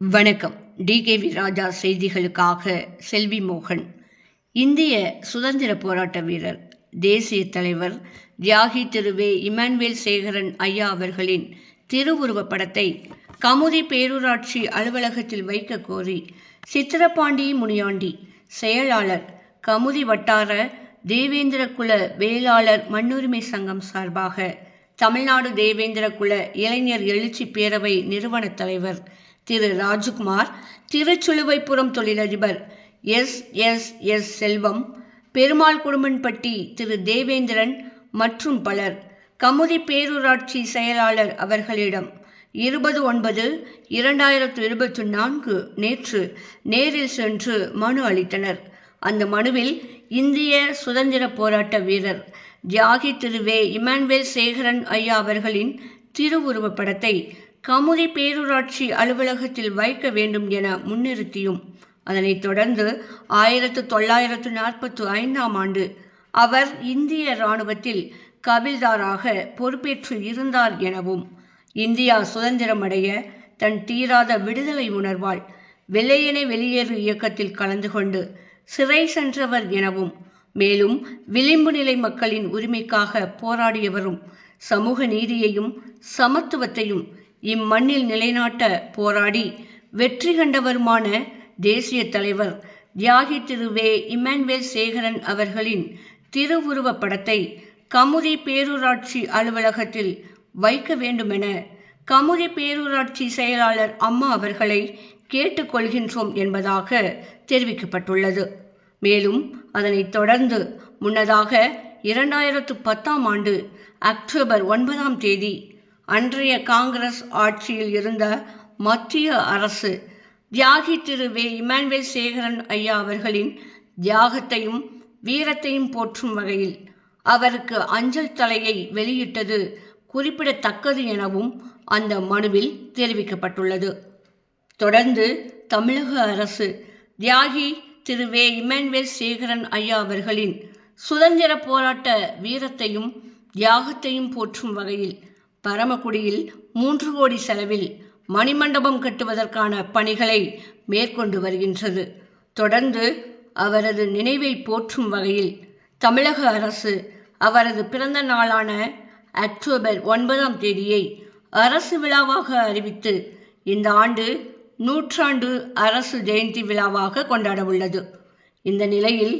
வணக்கம். டிகேவி ராஜா செய்திகளுக்காக செல்வி மோகன். இந்திய சுதந்திர போராட்ட வீரர் தேசிய தலைவர் தியாகி திருவே இமானுவேல் சேகரன் ஐயா அவர்களின் திருவுருவப் படத்தை கமுதி பேரூராட்சி அலுவலகத்தில் வைக்க கோரி சித்திரபாண்டி முனியாண்டி செயலாளர் கமுதி வட்டார தேவேந்திர குல வேளாளர் மண்ணுரிமை சங்கம் சார்பாக தமிழ்நாடு தேவேந்திர குல இளைஞர் எழுச்சி பேரவை நிறுவன தலைவர் திரு ராஜ்குமார் திருச்சுழுவைப்புறம் தொழிலதிபர் S. S. S. Selvam Perumal Kudumbanpatti திரு தேவேந்திரன் மற்றும் பலர். கமுதி பேரூராட்சி செயலாளர் அவர்களிடம் இருபது ஒன்பது இரண்டாயிரத்து இருபத்தி நான்கு நேற்று நேரில் சென்று மனு அளித்தனர். அந்த மனுவில் இந்திய சுதந்திர போராட்ட வீரர் தியாகி திருவே இமானுவேல் சேகரன் ஐயா அவர்களின் திருவுருவப்படத்தை கமுதி பேரூராட்சி அலுவலகத்தில் வைக்க வேண்டும் என முன்னிறுத்தியும். அதனைத் தொடர்ந்து ஆயிரத்து தொள்ளாயிரத்து நாற்பத்து ஐந்தாம் ஆண்டு அவர் இந்திய இராணுவத்தில் கபில்தாராக பொறுப்பேற்று இருந்தார் எனவும் இந்தியா சுதந்திரமடைய தன் தீராத விடுதலை உணர்வால் வெள்ளையனை வெளியேறு இயக்கத்தில் கலந்து கொண்டு சிறை சென்றவர் எனவும் மேலும் விளிம்பு நிலை மக்களின் உரிமைக்காக போராடியவரும் சமூக நீதியையும் சமத்துவத்தையும் இம்மண்ணில் நிலைநாட்ட போராடி வெற்றி கண்டவருமான தேசிய தலைவர் தியாகி திரு. வே. இமானுவேல் சேகரன் அவர்களின் திருவுருவப் படத்தை கமுதி பேரூராட்சி அலுவலகத்தில் வைக்க வேண்டுமென கமுதி பேரூராட்சி செயலாளர் அம்மா அவர்களை கேட்டுக்கொள்கின்றோம் என்பதாக தெரிவிக்கப்பட்டுள்ளது. மேலும் அதனைத் தொடர்ந்து முன்னதாக இரண்டாயிரத்து பத்தாம் ஆண்டு அக்டோபர் ஒன்பதாம் தேதி அன்றைய காங்கிரஸ் ஆட்சியில் இருந்த மத்திய அரசு தியாகி திரு வே இமானுவேல் சேகரன் ஐயா அவர்களின் தியாகத்தையும் வீரத்தையும் போற்றும் வகையில் அவருக்கு அஞ்சல் தலையை வெளியிட்டது குறிப்பிடத்தக்கது எனவும் அந்த மனுவில் தெரிவிக்கப்பட்டுள்ளது. தொடர்ந்து தமிழக அரசு தியாகி திரு வே இமானுவேல் சேகரன் ஐயா அவர்களின் சுதந்திர போராட்ட வீரத்தையும் தியாகத்தையும் போற்றும் வகையில் பரமக்குடியில் மூன்று கோடி செலவில் மணிமண்டபம் கட்டுவதற்கான பணிகளை மேற்கொண்டு வருகின்றது. தொடர்ந்து அவரது நினைவை போற்றும் வகையில் தமிழக அரசு அவரது பிறந்த நாளான அக்டோபர் ஒன்பதாம் தேதியை அரசு விழாவாக அறிவித்து இந்த ஆண்டு நூற்றாண்டு அரசு ஜெயந்தி விழாவாக கொண்டாட உள்ளது. இந்த நிலையில்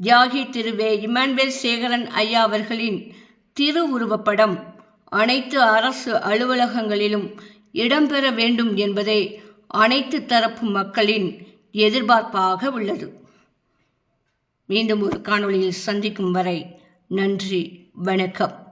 தியாகி திருவே இமானுவேல் சேகரன் ஐயா அவர்களின் திருவுருவப்படம் அனைத்து அரசு அலுவலகங்களிலும் இடம்பெற வேண்டும் என்பதே அனைத்து தரப்பு மக்களின் எதிர்பார்ப்பாக உள்ளது. மீண்டும் ஒரு காணொளியில் சந்திக்கும் வரை நன்றி வணக்கம்.